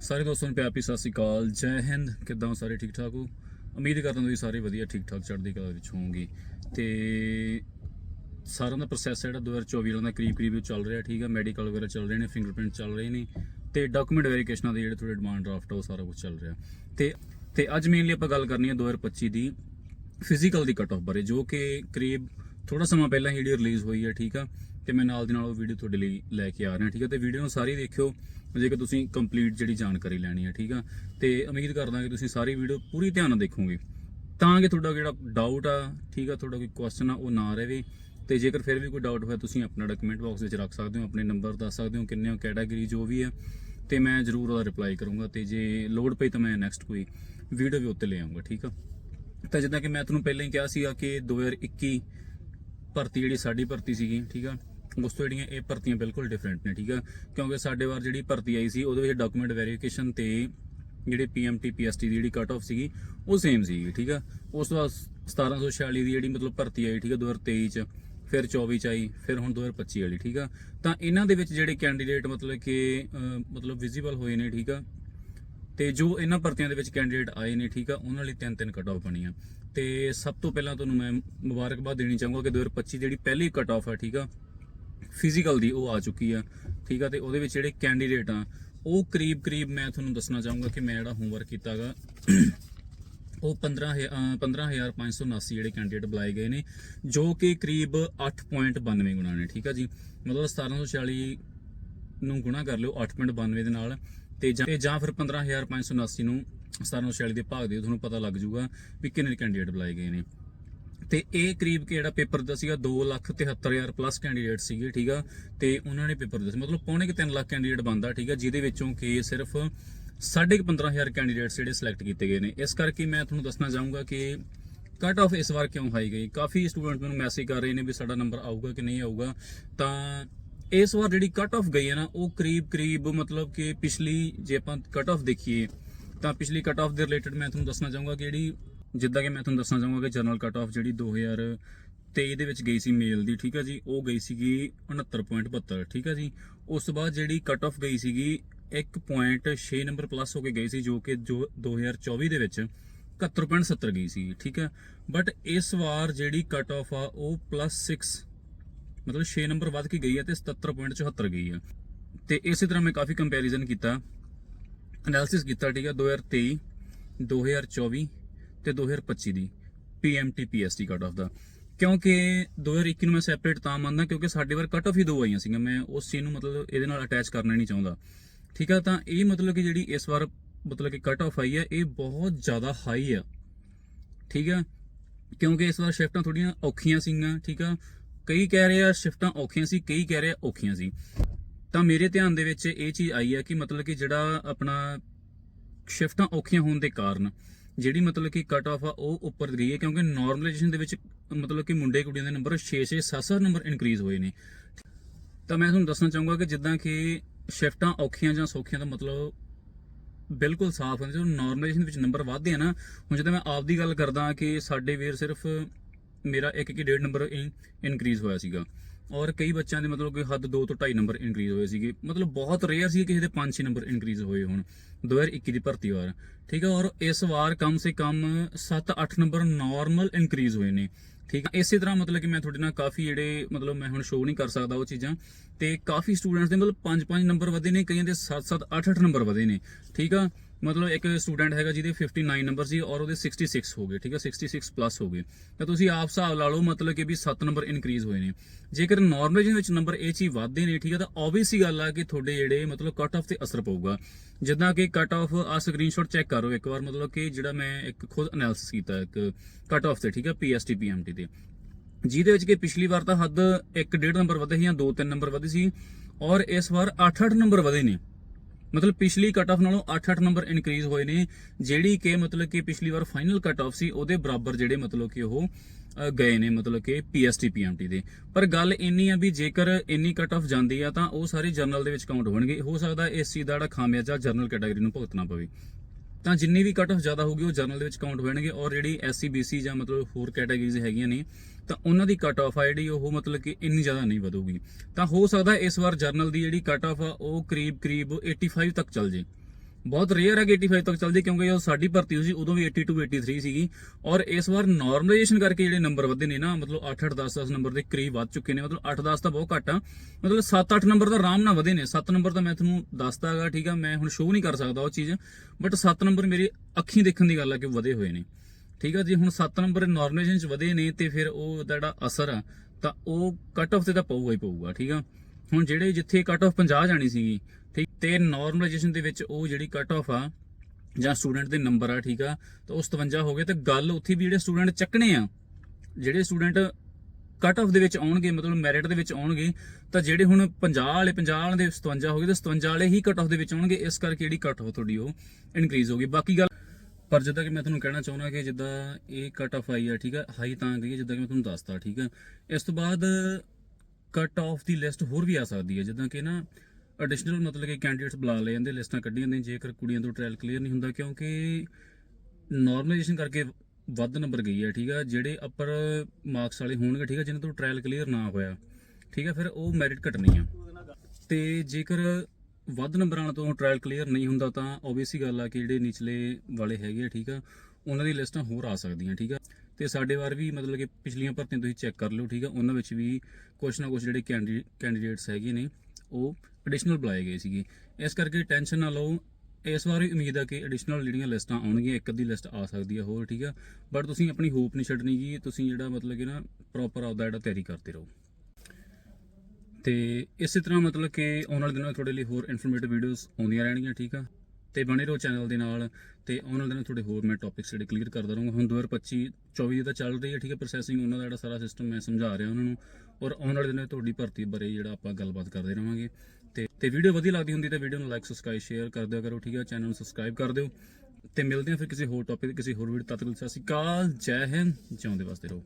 ਸਾਰੇ ਦੋਸਤਾਂ ਨੂੰ ਪਿਆਰ ਭਰੀ ਸਤਿ ਸ਼੍ਰੀ ਅਕਾਲ, ਜੈ ਹਿੰਦ, ਕਿੱਦਾਂ ਹੋ ਸਾਰੇ ਠੀਕ ਠਾਕ ਹੋ? ਉਮੀਦ ਕਰਦਾ ਹਾਂ ਤੁਸੀਂ ਸਾਰੇ ਵਧੀਆ, ਠੀਕ ਠਾਕ, ਚੜ੍ਹਦੀ ਕਲਾ ਵਿੱਚ ਹੋਵੋਗੇ। ਤੇ ਸਾਰਿਆਂ ਦਾ ਪ੍ਰੋਸੈਸ ਜਿਹੜਾ 2024 ਵਾਲਾ ਦਾ ਕਰੀਬ ਕਰੀਬ ਚੱਲ ਰਿਹਾ, ਠੀਕ ਆ ਮੈਡੀਕਲ ਵਗੈਰਾ ਚੱਲ ਰਹੇ ਨੇ ਫਿੰਗਰਪ੍ਰਿੰਟ ਚੱਲ ਰਹੇ ਨੇ, ਤੇ ਡਾਕੂਮੈਂਟ ਵੈਰੀਫਿਕੇਸ਼ਨਾਂ ਦੇ ਜਿਹੜੇ ਤੁਹਾਡੇ ਡਿਮਾਂਡ ਡਰਾਫਟ ਉਹ ਸਾਰਾ ਕੁਝ ਚੱਲ ਰਿਹਾ। ਤੇ ਤੇ ਅੱਜ ਮੇਨਲੀ ਆਪਾਂ ਗੱਲ ਕਰਨੀ ਹੈ 2025 ਦੀ ਫਿਜ਼ੀਕਲ ਦੀ ਕਟ ਆਫ ਬਾਰੇ, ਜੋ ਕਿ ਕਰੀਬ ਥੋੜਾ ਸਮਾਂ ਪਹਿਲਾਂ ਹੀ ਜਿਹੜੀ ਰਿਲੀਜ਼ ਹੋਈ ਹੈ, ਠੀਕ ਆ ਤੇ ਮੈਂ ਨਾਲ ਦੀ ਨਾਲ ਉਹ ਵੀਡੀਓ ਤੁਹਾਡੇ ਲਈ ਲੈ ਕੇ ਆ ਰਿਹਾ, ਠੀਕ ਹੈ ਤੇ ਵੀਡੀਓ ਨੂੰ ਸਾਰੀ ਦੇਖਿਓ, ਜੇਕਰ ਤੁਸੀਂ ਕੰਪਲੀਟ ਜਿਹੜੀ ਜਾਣਕਾਰੀ ਲੈਣੀ ਹੈ ਠੀਕ ਆ? ਤੇ ਉਮੀਦ ਕਰਦਾ ਕਿ ਤੁਸੀਂ ਸਾਰੀ ਵੀਡੀਓ ਪੂਰੀ ਧਿਆਨ ਨਾਲ ਦੇਖੋਗੇ। ਤਾਂ ਕਿ ਤੁਹਾਡਾ ਜਿਹੜਾ ਡਾਊਟ ਆ, ਠੀਕ ਆ, ਤੁਹਾਡਾ ਕੋਈ ਕੁਐਸਚਨ ਆ, ਉਹ ਨਾ ਰਹੇ। ਤੇ ਜੇਕਰ ਫਿਰ ਵੀ ਕੋਈ ਡਾਊਟ ਹੋਇਆ, ਤੁਸੀਂ ਆਪਣਾ ਡਾਕੂਮੈਂਟ ਬਾਕਸ ਵਿੱਚ ਰੱਖ ਸਕਦੇ ਹੋ, ਆਪਣੇ ਨੰਬਰ ਦੱਸ ਸਕਦੇ ਹੋ ਕਿੰਨੇ ਹੋ ਕੈਟਾਗਰੀ ਜੋ ਵੀ ਆ। ਤੇ ਮੈਂ ਜ਼ਰੂਰ ਉਹਦਾ ਰਿਪਲਾਈ ਕਰੂੰਗਾ ਤੇ ਜੇ ਲੋਡ ਪਈ ਤਾਂ ਮੈਂ ਨੈਕਸਟ ਕੋਈ ਵੀਡੀਓ ਵੀ ਉੱਤੇ ਲੈ ਆਉਂਗਾ ਠੀਕ ਆ? ਤਾਂ ਜਿੱਦਾਂ ਕਿ ਮੈਂ ਤੁਹਾਨੂੰ ਪਹਿਲਾਂ ਹੀ ਕਿਹਾ ਸੀਗਾ ਕਿ 2021 ਭਰਤੀ, ਜਿਹੜੀ ਸਾਡੀ ਭਰਤੀ ਸੀਗੀ, ਠੀਕ ਆ ਉਸ ਤੋਂ ਜਿਹੜੀਆਂ ਇਹ ਭਰਤੀਆਂ ਬਿਲਕੁਲ ਡਿਫਰੈਂਟ ਨੇ, ਠੀਕ ਆ? ਕਿਉਂਕਿ ਸਾਡੇ ਵਾਰ ਜਿਹੜੀ ਭਰਤੀ ਆਈ ਸੀ, ਉਹਦੇ ਵਿੱਚ ਡਾਕੂਮੈਂਟ ਵੈਰੀਫਿਕੇਸ਼ਨ ਤੇ ਜਿਹੜੇ ਪੀਐਮਟੀ ਪੀਐਸਟੀ ਦੀ ਜਿਹੜੀ ਕਟ ਆਫ ਸੀਗੀ, ਉਹ ਸੇਮ ਸੀਗੀ, ਠੀਕ ਆ? ਉਸ ਤੋਂ ਬਾਅਦ 1746 ਦੀ ਜਿਹੜੀ ਮਤਲਬ ਭਰਤੀ ਆਈ, ਠੀਕ ਆ 2023 ਚ, ਫਿਰ 24 ਚ ਆਈ, ਫਿਰ ਹੁਣ 2025 ਵਾਲੀ, ਠੀਕ ਆ? ਤਾਂ ਇਹਨਾਂ ਦੇ ਵਿੱਚ ਜਿਹੜੇ ਕੈਂਡੀਡੇਟ ਮਤਲਬ ਕਿ ਮਤਲਬ ਵਿਜ਼ੀਬਲ ਹੋਏ ਨੇ, ਠੀਕ ਆ? ਤੇ ਜੋ ਇਹਨਾਂ ਭਰਤੀਆਂ ਦੇ ਵਿੱਚ ਕੈਂਡੀਡੇਟ ਆਏ ਨੇ, ਠੀਕ ਆ, ਉਹਨਾਂ ਲਈ ਤਿੰਨ ਤਿੰਨ ਕਟ ਆਫ ਬਣੀਆਂ। ਤੇ ਸਭ ਤੋਂ ਪਹਿਲਾਂ ਤੁਹਾਨੂੰ ਮੈਂ ਮੁਬਾਰਕਬਾਦ ਦੇਣੀ ਚਾਹੂੰਗਾ ਕਿ 2025 ਜਿਹੜੀ ਪਹਿਲੀ ਕਟ ਆਫ ਆ, ਠੀਕ ਆ ਫਿਜ਼ੀਕਲ ਦੀ ਉਹ ਆ ਚੁੱਕੀ ਆ, ਠੀਕ ਆ, ਤੇ ਉਹਦੇ ਵਿੱਚ ਜਿਹੜੇ ਕੈਂਡੀਡੇਟ ਆ, ਉਹ ਕਰੀਬ ਕਰੀਬ ਮੈਂ ਤੁਹਾਨੂੰ ਦੱਸਣਾ ਚਾਹੂੰਗਾ ਕਿ ਮੈਂ ਜਿਹੜਾ ਹੋਮਵਰਕ ਕੀਤਾਗਾ, ਉਹ 15000 ਅਹ 15579 ਜਿਹੜੇ ਕੈਂਡੀਡੇਟ ਬੁਲਾਏ ਗਏ ਨੇ, ਜੋ ਕਿ ਕਰੀਬ 8.92 ਗੁਣਾ ਨੇ, ਠੀਕ ਆ ਜੀ। ਮਤਲਬ 1746 ਨੂੰ ਗੁਣਾ ਕਰ ਲਿਓ 8.92 ਦੇ ਨਾਲ, ਤੇ ਜਾਂ ਤੇ ਜਾਂ ਫਿਰ 15579 ਨੂੰ 1746 ਦੇ ਭਾਗ ਦੇ ਤੁਹਾਨੂੰ ਪਤਾ ਲੱਗ ਜਾਊਗਾ ਵੀ ਕਿੰਨੇ ਕੈਂਡੀਡੇਟ ਬੁਲਾਏ ਗਏ ਨੇ। ਤੇ ਇਹ ਕਰੀਬ ਕਿ ਜਿਹੜਾ ਪੇਪਰ ਦਾ ਸੀਗਾ 273000 ਪਲੱਸ ਕੈਂਡੀਡੇਟ ਸੀਗੇ, ਠੀਕ ਆ? ਤੇ ਉਹਨਾਂ ਨੇ ਪੇਪਰ ਦਿੱਤਾ। ਮਤਲਬ ਪੌਣੇ ਕਿ 3 ਲੱਖ ਕੈਂਡੀਡੇਟ ਬੰਦਾ ਠੀਕ ਆ, ਜਿਹਦੇ ਵਿੱਚੋਂ ਕਿ ਸਿਰਫ 15500 ਕੈਂਡੀਡੇਟਸ ਜਿਹੜੇ ਸਿਲੈਕਟ ਕੀਤੇ ਗਏ ਨੇ। ਇਸ ਕਰਕੇ ਮੈਂ ਤੁਹਾਨੂੰ ਦੱਸਣਾ ਚਾਹੂੰਗਾ ਕਿ ਕੱਟ ਆਫ ਇਸ ਵਾਰ ਕਿਉਂ ਹਾਈ ਗਈ? ਕਾਫੀ ਸਟੂਡੈਂਟ ਮੈਨੂੰ ਮੈਸੇਜ ਕਰ ਰਹੇ ਨੇ ਵੀ ਸਾਡਾ ਨੰਬਰ ਆਊਗਾ ਕਿ ਨਹੀਂ ਆਊਗਾ। ਤਾਂ ਇਸ ਵਾਰ ਜਿਹੜੀ ਕੱਟ ਆਫ ਗਈ ਹੈ ਨਾ, ਉਹ ਕਰੀਬ ਕਰੀਬ ਮਤਲਬ ਕਿ ਪਿਛਲੀ ਜੇ ਆਪਾਂ ਕੱਟ ਆਫ ਦੇਖੀਏ, ਤਾਂ ਪਿਛਲੀ ਕੱਟ ਆਫ ਦੇ ਰਿਲੇਟਡ ਮੈਂ ਤੁਹਾਨੂੰ ਦੱਸਣਾ ਚਾਹੂੰਗਾ ਕਿ ਜਿਹੜੀ ਜਿੱਦਾਂ ਕਿ ਮੈਂ ਤੁਹਾਨੂੰ ਦੱਸਣਾ ਚਾਹੂੰਗਾ ਕਿ ਜਨਰਲ ਕੱਟ ਆਫ ਜਿਹੜੀ 2023 ਦੇ ਵਿੱਚ ਗਈ ਸੀ ਮੇਲ ਦੀ, ਠੀਕ ਆ ਜੀ, ਉਹ ਗਈ ਸੀਗੀ 69.72 ਠੀਕ ਆ ਜੀ। ਉਸ ਤੋਂ ਬਾਅਦ ਜਿਹੜੀ ਕੱਟ ਆਫ ਗਈ ਸੀਗੀ 1.6 ਨੰਬਰ ਪਲੱਸ ਹੋ ਕੇ ਗਈ ਸੀ, ਜੋ ਕਿ ਜੋ 2024 ਦੇ ਵਿੱਚ 71.70 ਗਈ ਸੀ ਠੀਕ ਆ। ਬਟ ਇਸ ਵਾਰ ਜਿਹੜੀ ਕੱਟ ਆਫ ਆ, ਉਹ ਪਲੱਸ 6 ਮਤਲਬ 6 ਨੰਬਰ ਵੱਧ ਕੇ ਗਈ ਹੈ ਤੇ 77.74 ਗਈ ਹੈ ਤੇ ਇਸੇ ਤਰ੍ਹਾਂ ਮੈਂ ਕਾਫੀ ਕੰਪੈਰੀਜ਼ਨ ਕੀਤਾ ਐਨਾਲਿਸਿਸ ਕੀਤਾ, ਠੀਕ ਹੈ 2023 2024 ਤੇ 2025 ਦੀ ਪੀਐਮਟੀ ਪੀਐਸਟੀ ਕੱਟ ਆਫ ਦਾ। ਕਿਉਂਕਿ 2021 ਨੂੰ ਮੈਂ ਸੈਪਰੇਟ ਤਾਂ ਮੰਨਦਾ, ਕਿਉਂਕਿ ਸਾਡੇ ਵਾਰ ਕੱਟ ਆਫ ਹੀ ਦੋ ਆਈਆਂ ਸੀਗੀਆਂ। ਮੈਂ ਉਸ ਚੀਜ਼ ਨੂੰ ਮਤਲਬ ਇਹਦੇ ਨਾਲ ਅਟੈਚ ਕਰਨਾ ਨਹੀਂ ਚਾਹੁੰਦਾ। ਠੀਕ ਆ? ਤਾਂ ਇਹ ਮਤਲਬ ਕਿ ਜਿਹੜੀ ਇਸ ਵਾਰ ਮਤਲਬ ਕਿ ਕੱਟ ਆਫ ਆਈ ਹੈ ਇਹ ਬਹੁਤ ਜ਼ਿਆਦਾ ਹਾਈ ਆ। ਠੀਕ ਆ? ਕਿਉਂਕਿ ਇਸ ਵਾਰ ਸ਼ਿਫਟਾਂ ਥੋੜੀਆਂ ਔਖੀਆਂ ਸੀਗੀਆਂ, ਠੀਕ ਆ? ਕਈ ਕਹਿ ਰਹੇ ਆ ਸ਼ਿਫਟਾਂ ਔਖੀਆਂ ਸੀ, ਕਈ ਕਹਿ ਰਹੇ ਆ ਔਖੀਆਂ ਸੀ। ਤਾਂ ਮੇਰੇ ਧਿਆਨ ਦੇ ਵਿੱਚ ਇਹ ਚੀਜ਼ ਆਈ ਹੈ ਕਿ ਮਤਲਬ ਕਿ ਜਿਹੜਾ ਆਪਣਾ ਸ਼ਿਫਟਾਂ ਔਖੀਆਂ ਹੋਣ ਦੇ ਕਾਰਨ ਜਿਹੜੀ ਮਤਲਬ ਕਿ ਕਟ ਆਫ ਆ, ਉਹ ਉੱਪਰ ਗਈ ਹੈ, ਕਿਉਂਕਿ ਨਾਰਮਲਾਈਜੇਸ਼ਨ ਦੇ ਵਿੱਚ ਮਤਲਬ ਕਿ ਮੁੰਡੇ ਕੁੜੀਆਂ ਦੇ ਨੰਬਰ 6 6 7 7 ਨੰਬਰ ਇਨਕਰੀਜ਼ ਹੋਏ ਨੇ। ਤਾਂ ਮੈਂ ਤੁਹਾਨੂੰ ਦੱਸਣਾ ਚਾਹੂੰਗਾ ਕਿ ਜਿੱਦਾਂ ਕਿ ਸ਼ਿਫਟਾਂ ਔਖੀਆਂ ਜਾਂ ਸੌਖੀਆਂ ਦਾ ਮਤਲਬ ਬਿਲਕੁਲ ਸਾਫ਼ ਹੈ ਜਦੋਂ ਨਾਰਮਲਾਈਜੇਸ਼ਨ ਵਿੱਚ ਨੰਬਰ ਵਧਦੇ ਆ ਨਾ, ਹੁਣ ਜਦੋਂ ਮੈਂ ਆਪ ਦੀ ਗੱਲ ਕਰਦਾ ਕਿ ਸਾਡੇ ਵੀਰ ਸਿਰਫ ਮੇਰਾ ਇੱਕ ਕਿ ਡੇਢ ਨੰਬਰ ਇਨਕਰੀਜ਼ ਹੋਇਆ ਸੀਗਾ। ਔਰ ਕਈ ਬੱਚਿਆਂ ਦੇ ਮਤਲਬ ਕਿ ਹੱਦ 2 ਤੋਂ 2.5 ਨੰਬਰ ਇਨਕਰੀਜ਼ ਹੋਏ ਸੀਗੇ। ਮਤਲਬ ਬਹੁਤ ਰੇਅਰ ਸੀ ਕਿਸੇ ਦੇ 5-6 ਨੰਬਰ ਇਨਕਰੀਜ਼ ਹੋਏ ਹੁਣ। 2021 ਦੀ ਭਰਤੀ ਵਾਰ। ਠੀਕ ਹੈ ਔਰ ਇਸ ਵਾਰ ਕਮ ਸੇ ਕਮ 7-8 ਨੰਬਰ ਨਾਰਮਲ ਇਨਕਰੀਜ਼ ਹੋਏ ਨੇ। ਠੀਕ ਹੈ ਇਸੇ ਤਰ੍ਹਾਂ ਮਤਲਬ ਕਿ ਮੈਂ ਤੁਹਾਡੇ ਨਾਲ ਕਾਫੀ ਜਿਹੜੇ ਮਤਲਬ ਮੈਂ ਹੁਣ ਸ਼ੋਅ ਨਹੀਂ ਕਰ ਸਕਦਾ ਉਹ ਚੀਜ਼ਾਂ, ਤੇ ਕਾਫੀ ਸਟੂਡੈਂਟਸ ਦੇ ਮਤਲਬ 5-5 ਨੰਬਰ ਵਧੇ ਨੇ, ਕਈਆਂ ਦੇ 7-7 8-8 ਨੰਬਰ ਵਧੇ ਨੇ। ਠੀਕ ਆ ਮਤਲਬ ਇੱਕ ਸਟੂਡੈਂਟ ਹੈਗਾ ਜਿਹਦੇ 59 ਨੰਬਰ ਸੀ ਔਰ ਉਹਦੇ 66 ਹੋ ਗਏ, ਠੀਕ ਆ 66 ਪਲੱਸ ਹੋ ਗਏ। ਤਾਂ ਤੁਸੀਂ ਆਪ ਹਿਸਾਬ ਲਾ ਲਓ ਮਤਲਬ ਕਿ ਵੀ 7 ਨੰਬਰ ਇਨਕਰੀਜ਼ ਹੋਏ ਨੇ। ਜੇਕਰ ਨਾਰਮਲਾਈਜੇਸ਼ਨ ਵਿੱਚ ਨੰਬਰ ਇਹ ਚੀਜ਼ ਵਧਦੇ ਨੇ, ਠੀਕ ਆ ਤਾਂ ਆਬਵੀਅਸ ਹੀ ਗੱਲ ਆ ਕਿ ਤੁਹਾਡੇ ਜਿਹੜੇ ਮਤਲਬ ਕੱਟ ਆਫ ਤੇ ਅਸਰ ਪਊਗਾ। ਜਿੱਦਾਂ ਕਿ ਕੱਟ ਆਫ ਆ ਸਕਰੀਨਸ਼ਾਟ ਚੈੱਕ ਕਰੋ ਇੱਕ ਵਾਰ, ਮਤਲਬ ਕਿ ਜਿਹੜਾ ਮੈਂ ਇੱਕ ਖੁਦ ਐਨਾਲਿਸਿਸ ਕੀਤਾ ਇੱਕ ਕੱਟ ਆਫ ਤੇ, ਠੀਕ ਆ ਪੀਐਸਟੀ ਪੀਐਮਟੀ ਤੇ। ਜਿਹਦੇ ਵਿੱਚ ਕਿ ਪਿਛਲੀ ਵਾਰ ਤਾਂ ਹੱਦ 1.5 ਨੰਬਰ ਵਧੇ ਸੀ ਜਾਂ 2-3 ਨੰਬਰ ਵਧੇ ਸੀ ਔਰ ਇਸ ਵਾਰ 8-8 ਨੰਬਰ ਵਧੇ ਨੇ। ਮਤਲਬ ਪਿਛਲੀ ਕੱਟ ਆਫ ਨਾਲੋਂ 8-8 ਨੰਬਰ ਇਨਕਰੀਜ਼ ਹੋਏ ਨੇ, ਜਿਹੜੀ ਕਿ ਮਤਲਬ ਕਿ ਪਿਛਲੀ ਵਾਰ ਫਾਈਨਲ ਕੱਟ ਆਫ ਸੀ, ਉਹਦੇ ਬਰਾਬਰ ਜਿਹੜੇ ਮਤਲਬ ਕਿ ਉਹ ਗਏ ਨੇ ਮਤਲਬ ਕਿ ਪੀਐਸਟੀ ਪੀਐਮਟੀ ਦੇ। ਪਰ ਗੱਲ ਇੰਨੀ ਆ ਵੀ ਜੇਕਰ ਇੰਨੀ ਕੱਟ ਆਫ ਜਾਂਦੀ ਆ, ਤਾਂ ਉਹ ਸਾਰੇ ਜਰਨਲ ਦੇ ਵਿੱਚ ਕਾਊਂਟ ਹੋਣਗੇ। ਹੋ ਸਕਦਾ ਇਸ ਚੀਜ਼ ਦਾ ਜਿਹੜਾ ਖਾਮਿਆਜਾ ਜਰਨਲ ਕੈਟਾਗਰੀ ਨੂੰ ਭੁਗਤਣਾ ਪਵੇ। ਤਾਂ ਜਿੰਨੀ ਵੀ ਕੱਟ ਆਫ ਜ਼ਿਆਦਾ ਹੋਊਗੀ, ਉਹ ਜਰਨਲ ਦੇ ਵਿੱਚ ਕਾਊਂਟ ਹੋਣਗੇ ਔਰ ਜਿਹੜੀ ਐਸਸੀ ਬੀਸੀ ਜਾਂ ਮਤਲਬ ਹੋਰ ਕੈਟਾਗਰੀਜ਼ ਹੈਗੀਆਂ ਨੇ, ਤਾਂ ਉਹਨਾਂ ਦੀ ਕੱਟ ਆਫ ਆ ਜਿਹੜੀ, ਉਹ ਮਤਲਬ ਕਿ ਇੰਨੀ ਜ਼ਿਆਦਾ ਨਹੀਂ ਵਧੂਗੀ। ਤਾਂ ਹੋ ਸਕਦਾ ਇਸ ਵਾਰ ਜਰਨਲ ਦੀ ਜਿਹੜੀ ਕੱਟ ਆਫ ਆ, ਉਹ ਕਰੀਬ ਕਰੀਬ 85 ਤੱਕ ਚੱਲ ਜੇ। ਬਹੁਤ ਰੇਅਰ ਹੈ ਕਿ 85 ਤੱਕ ਚੱਲਦੀ, ਕਿਉਂਕਿ ਜਦੋਂ ਸਾਡੀ ਭਰਤੀ ਹੋਈ ਸੀ, ਉਦੋਂ ਵੀ 82 83 ਸੀਗੀ। ਔਰ ਇਸ ਵਾਰ ਨਾਰਮਲਾਈਜੇਸ਼ਨ ਕਰਕੇ ਜਿਹੜੇ ਨੰਬਰ ਵਧੇ ਨੇ ਨਾ, ਮਤਲਬ 8 8 10 10 ਨੰਬਰ ਦੇ ਕਰੀਬ ਵੱਧ ਚੁੱਕੇ ਨੇ। ਮਤਲਬ 8 10 ਤਾਂ ਬਹੁਤ ਘੱਟ ਆ। ਮਤਲਬ 7 8 ਨੰਬਰ ਤਾਂ ਆਰਾਮ ਨਾਲ ਵਧੇ ਨੇ। 7 ਨੰਬਰ ਤਾਂ ਮੈਂ ਤੁਹਾਨੂੰ ਦੱਸਦਾ ਹੈਗਾ ਠੀਕ ਆ, ਮੈਂ ਹੁਣ ਸ਼ੋਅ ਨਹੀਂ ਕਰ ਸਕਦਾ ਉਹ ਚੀਜ਼। ਬਟ 7 ਨੰਬਰ ਮੇਰੀ ਅੱਖੀਂ ਦੇਖਣ ਦੀ ਗੱਲ ਆ ਕਿ ਵਧੇ ਹੋਏ ਨੇ। ਠੀਕ ਆ ਜੀ, ਹੁਣ 7 ਨੰਬਰ ਨਾਰਮਲਾਈਜੇਸ਼ਨ ਚ ਵਧੇ ਨੇ ਤੇ ਫਿਰ ਉਹ ਉਹਦਾ ਜਿਹੜਾ ਅਸਰ ਆ, ਤਾਂ ਉਹ ਕੱਟ ਆਫ ਤੇ ਤਾਂ ਪਊਗਾ ਹੀ ਪਊਗਾ, ਠੀਕ ਆ। ਹੁਣ ਜਿਹੜੇ ਜਿੱਥੇ ਕੱਟ ਆਫ 50 ਜਾਣੀ ਸੀਗੀ ਤੇ ਨਾਰਮਲਾਈਜੇਸ਼ਨ ਦੇ ਵਿੱਚ ਉਹ ਜਿਹੜੀ ਕਟ ਆਫ ਆ, ਜਾਂ ਸਟੂਡੈਂਟ ਦੇ ਨੰਬਰ ਆ, ਠੀਕ ਆ, ਤਾਂ ਉਹ 57 ਹੋ ਗਏ ਤੇ ਗੱਲ ਉੱਥੇ ਵੀ ਜਿਹੜੇ ਸਟੂਡੈਂਟ ਚੱਕਣੇ ਆ, ਜਿਹੜੇ ਸਟੂਡੈਂਟ ਕੱਟ ਆਫ ਦੇ ਵਿੱਚ ਆਉਣਗੇ, ਮਤਲਬ ਮੈਰਿਟ ਦੇ ਵਿੱਚ ਆਉਣਗੇ, ਤਾਂ ਜਿਹੜੇ ਹੁਣ 50 ਵਾਲੇ 50 ਵਾਲੇ ਦੇ 57 ਹੋ ਗਏ, ਤਾਂ 57 ਵਾਲੇ ਹੀ ਕਟ ਆਫ ਦੇ ਵਿੱਚ ਆਉਣਗੇ, ਇਸ ਕਰਕੇ ਜਿਹੜੀ ਕਟ ਆਫ ਤੁਹਾਡੀ ਉਹ ਇਨਕਰੀਜ਼ ਹੋ ਗਈ। ਬਾਕੀ ਗੱਲ, ਪਰ ਜਿੱਦਾਂ ਕਿ ਮੈਂ ਤੁਹਾਨੂੰ ਕਹਿਣਾ ਚਾਹੁੰਦਾ ਕਿ ਜਿੱਦਾਂ ਇਹ ਕਟ ਆਫ ਆਈ ਆ, ਠੀਕ ਆ, ਹਾਈ ਤਾਂ ਗਈ ਜਿੱਦਾਂ ਕਿ ਮੈਂ ਤੁਹਾਨੂੰ ਦੱਸਤਾ, ਠੀਕ ਆ। ਇਸ ਤੋਂ ਬਾਅਦ ਕਟ ਆਫ ਦੀ ਲਿਸਟ ਹੋਰ ਵੀ ਆ ਸਕਦੀ ਹੈ ਜਿੱਦਾਂ ਕਿ ਨਾ ਐਡੀਸ਼ਨਲ ਮਤਲਬ ਕਿ ਕੈਂਡੀਡੇਟਸ ਬੁਲਾ ਲਏ ਜਾਂਦੇ ਲਿਸਟਾਂ ਕੱਢੀਆਂ ਨੇ, ਜੇਕਰ ਕੁੜੀਆਂ ਤੋਂ ਟ੍ਰਾਇਲ ਕਲੀਅਰ ਨਹੀਂ ਹੁੰਦਾ, ਕਿਉਂਕਿ ਨਾਰਮਲਾਈਜੇਸ਼ਨ ਕਰਕੇ ਵੱਧ ਨੰਬਰ ਗਈ ਹੈ, ਠੀਕ ਆ? ਜਿਹੜੇ ਅਪਰ ਮਾਰਕਸ ਵਾਲੇ ਹੋਣਗੇ, ਠੀਕ ਆ, ਜਿਨ੍ਹਾਂ ਤੋਂ ਟ੍ਰਾਇਲ ਕਲੀਅਰ ਨਾ ਹੋਇਆ, ਠੀਕ ਆ? ਫਿਰ ਉਹ ਮੈਰਿਟ ਘਟਣੀ ਆ। ਤੇ ਜੇਕਰ ਵੱਧ ਨੰਬਰਾਂ ਵਾਲਾ ਤੋਂ ਟ੍ਰਾਇਲ ਕਲੀਅਰ ਨਹੀਂ ਹੁੰਦਾ, ਤਾਂ ਓਬਵੀਅਸਲੀ ਗੱਲ ਆ ਕਿ ਜਿਹੜੇ ਨਿਚਲੇ ਵਾਲੇ ਹੈਗੇ ਆ, ਠੀਕ ਆ, ਉਹਨਾਂ ਦੀ ਲਿਸਟਾਂ ਹੋਰ ਆ ਸਕਦੀਆਂ, ਠੀਕ ਆ? ਤੇ ਸਾਡੇ ਵਾਰ ਵੀ ਮਤਲਬ ਕਿ ਪਿਛਲੀਆਂ ਭਰਤੀਆਂ ਤੁਸੀਂ ਚੈੱਕ ਕਰ ਲਿਓ, ਠੀਕ ਆ? ਉਹਨਾਂ ਵਿੱਚ ਵੀ ਕੁਝ ਨਾ ਕੁਝ ਜਿਹੜੇ ਕੈਂਡੀਡੇਟਸ ਹੈਗੇ ਨੇ ਉਹ ਐਡੀਸ਼ਨਲ ਬੁਲਾਏ ਗਏ ਸੀਗੇ। ਇਸ ਕਰਕੇ ਟੈਨਸ਼ਨ ਨਾ ਲਓ। ਇਸ ਵਾਰ ਵੀ ਉਮੀਦ ਆ ਕਿ ਐਡੀਸ਼ਨਲ ਜਿਹੜੀਆਂ ਲਿਸਟਾਂ ਆਉਣਗੀਆਂ, ਇੱਕ ਅੱਧੀ ਲਿਸਟ ਆ ਸਕਦੀ ਹੈ ਹੋਰ, ਠੀਕ ਆ? ਬਟ ਤੁਸੀਂ ਆਪਣੀ ਹੋਪ ਨਹੀਂ ਛੱਡਣੀ ਜੀ। ਤੁਸੀਂ ਜਿਹੜਾ ਮਤਲਬ ਕਿ ਨਾ ਪ੍ਰੋਪਰ ਆਪਦਾ ਜਿਹੜਾ ਤਿਆਰੀ ਕਰਦੇ ਰਹੋ। ਤੇ ਇਸੇ ਤਰ੍ਹਾਂ ਮਤਲਬ ਕਿ ਆਉਣ ਵਾਲੇ ਦਿਨਾਂ ਵਿੱਚ ਤੁਹਾਡੇ ਲਈ ਹੋਰ ਇਨਫੋਰਮੇਟਿਵ ਵੀਡੀਓਜ਼ ਆਉਂਦੀਆਂ ਰਹਿਣਗੀਆਂ, ਠੀਕ ਆ? ਤੇ ਬਣੇ ਰਹੋ ਚੈਨਲ ਦੇ ਨਾਲ ਤੇ ਆਉਣ ਵਾਲੇ ਦਿਨਾਂ ਤੁਹਾਡੇ ਹੋਰ ਮੈਂ ਟੌਪਿਕਸ ਜਿਹੜੇ ਕਲੀਅਰ ਕਰਦਾ ਰਹੂੰਗਾ। ਹੁਣ 2025 24 ਦੀ ਤਾਂ ਚੱਲ ਰਹੀ ਹੈ, ਠੀਕ ਹੈ ਪ੍ਰੋਸੈਸਿੰਗ ਉਹਨਾਂ ਦਾ ਜਿਹੜਾ ਸਾਰਾ ਸਿਸਟਮ ਮੈਂ ਸਮਝਾ ਰਿਹਾ ਉਹਨਾਂ ਨੂੰ ਔਰ ਆਉਣ ਵਾਲੇ ਦਿਨਾਂ ਤੁਹਾਡੀ ਭਰਤੀ ਬਾਰੇ ਜਿਹੜਾ ਆਪਾਂ ਗੱਲਬਾਤ ਕਰਦੇ ਰਹਾਂਗੇ। ਤੇ ਤੇ ਵੀਡੀਓ ਵਧੀਆ ਲੱਗਦੀ ਹੁੰਦੀ ਤਾਂ ਵੀਡੀਓ ਨੂੰ ਲਾਈਕ ਸਬਸਕ੍ਰਾਈਬ ਸ਼ੇਅਰ ਕਰ ਦਿਓ ਕਰੋ, ਠੀਕ ਹੈ ਚੈਨਲ ਨੂੰ ਸਬਸਕ੍ਰਾਈਬ ਕਰ ਦਿਓ। ਤੇ ਮਿਲਦੇ ਹਾਂ ਫਿਰ ਕਿਸੇ ਹੋਰ ਟੌਪਿਕ ਕਿਸੇ ਹੋਰ ਵੀਡੀਓ ਤਦ ਤੱਕ ਲਈ, ਸਤਿ ਸ਼੍ਰੀ ਅਕਾਲ, ਜੈ ਹਿੰਦ, ਜਿਉਂਦੇ ਵਸਦੇ ਰਹੋ।